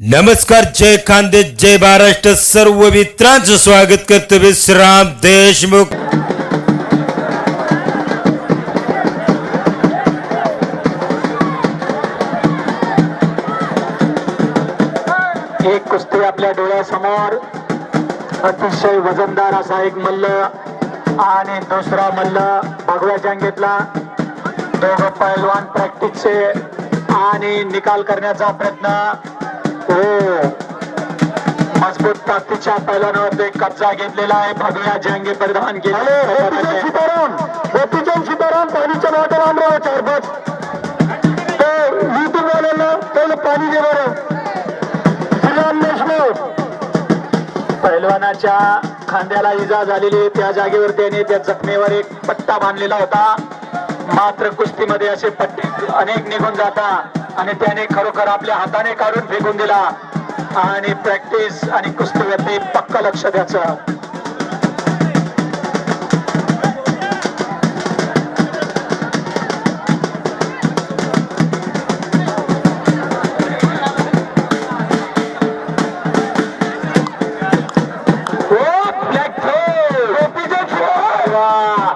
नमस्कार जय खानदेश जय महाराष्ट्र सर्व मित्रांचं स्वागत करतो विश्राम देशमुख. एक कुस्ती आपल्या डोळ्यासमोर अतिशय वजनदार असा एक मल्ल आणि दुसरा मल्ल भगव्या जंगेतला दोघं पैलवान प्रॅक्टिसचे आणि निकाल करण्याचा प्रयत्न. हो. मजबूत ताकदीच्या पैलवानावर कब्जा घेतलेला आहे. भगव्या जांगे परिधान केले सीताराम सीताराम पाणीच्या बॉटल आणलं चार पाच युट्यूब वाल्याला पहिलं पाणी दे बरं. श्रीराम देशमुख. पैलवानाच्या खांद्याला इजा झालेली त्या जागेवर त्याने त्या जखमेवर एक पट्टा बांधलेला होता. मात्र कुस्तीमध्ये असे पट्टे अनेक निघून जातात आणि त्याने खरोखर आपल्या हाताने काढून फेकून दिला. आणि प्रॅक्टिस आणि कुस्तीवरती पक्क लक्ष द्यायचं. throw. वा.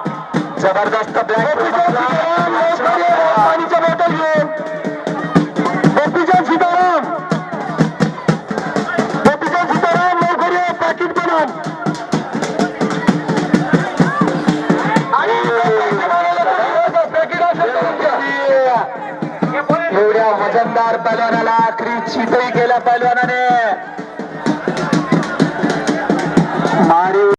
जबरदस्त ब्लॅक पाकिट पण आण एवढ्या वजनदार पैलवानाला आखरी चितही केल्या पैलवानाने